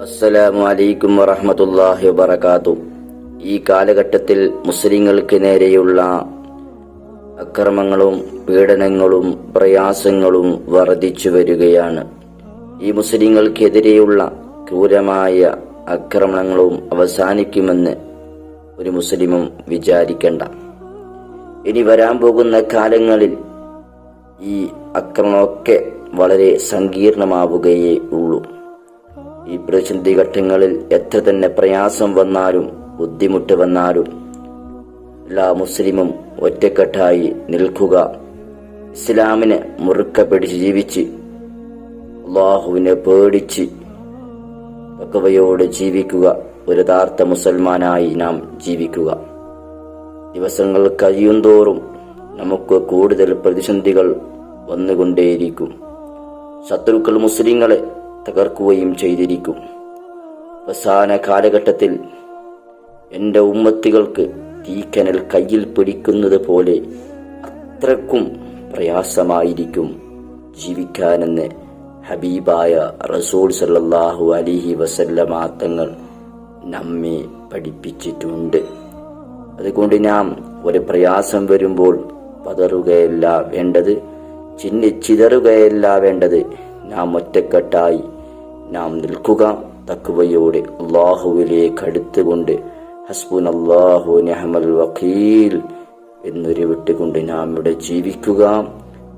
അസ്സലാമു അലൈക്കും വറഹ്മത്തുള്ളാഹി വബറകാതു. ഈ കാലഘട്ടത്തിൽ മുസ്ലിങ്ങൾക്ക് നേരെയുള്ള അക്രമങ്ങളും പീഡനങ്ങളും പ്രയാസങ്ങളും വർദ്ധിച്ചു വരികയാണ്. ഈ മുസ്ലിങ്ങൾക്കെതിരെയുള്ള ക്രൂരമായ ആക്രമണങ്ങളും അവസാനിക്കുമെന്ന് ഒരു മുസ്ലിമും വിചാരിക്കണ്ട. ഇനി വരാൻ പോകുന്ന കാലങ്ങളിൽ ഈ അക്രമമൊക്കെ വളരെ സങ്കീർണമാവുകയേ ഉള്ളൂ. ഈ പ്രതിസന്ധി ഘട്ടങ്ങളിൽ എത്ര തന്നെ പ്രയാസം വന്നാലും ബുദ്ധിമുട്ട് വന്നാലും എല്ലാ മുസ്ലിമും ഒറ്റക്കെട്ടായി നിൽക്കുക. ഇസ്ലാമിനെ മുറുക്ക പിടിച്ച് ജീവിച്ച് അള്ളാഹുവിനെ പേടിച്ച് പക്കവയോട് ജീവിക്കുക. ഒരു യഥാർത്ഥ മുസൽമാനായി നാം ജീവിക്കുക. ദിവസങ്ങൾ കഴിയുന്തോറും നമുക്ക് കൂടുതൽ പ്രതിസന്ധികൾ വന്നുകൊണ്ടേയിരിക്കും. ശത്രുക്കൾ മുസ്ലിങ്ങളെ തകർക്കുകയും ചെയ്തിരിക്കും. അവസാന കാലഘട്ടത്തിൽ എന്റെ ഉമ്മത്തികൾക്ക് തീക്കനൽ കയ്യിൽ പിടിക്കുന്നത് പോലെ അത്രക്കും പ്രയാസമായിരിക്കും ജീവിക്കാനെന്ന് ഹബീബായ റസൂൽ സല്ലാഹു അലിഹി വസല്ലമ തങ്ങൾ നമ്മെ പഠിപ്പിച്ചിട്ടുണ്ട്. അതുകൊണ്ട് നാം ഒരു പ്രയാസം വരുമ്പോൾ പതറുകയല്ല വേണ്ടത് ചിന്നി ചിതറുകയല്ല വേണ്ടത്. നാം ഒറ്റക്കെട്ടായി നാം നിൽക്കുക തക്കുവയോടെ അള്ളാഹുവിലേക്ക് അടുത്തുകൊണ്ട്. ഹസ്ബുൻ അള്ളാഹു നെഹമൽ വക്കീൽ എന്നൊരു വിട്ടുകൊണ്ട് നാം ഇവിടെ ജീവിക്കുക.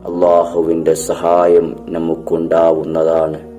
അള്ളാഹുവിന്റെ സഹായം നമുക്കുണ്ടാവുന്നതാണ്.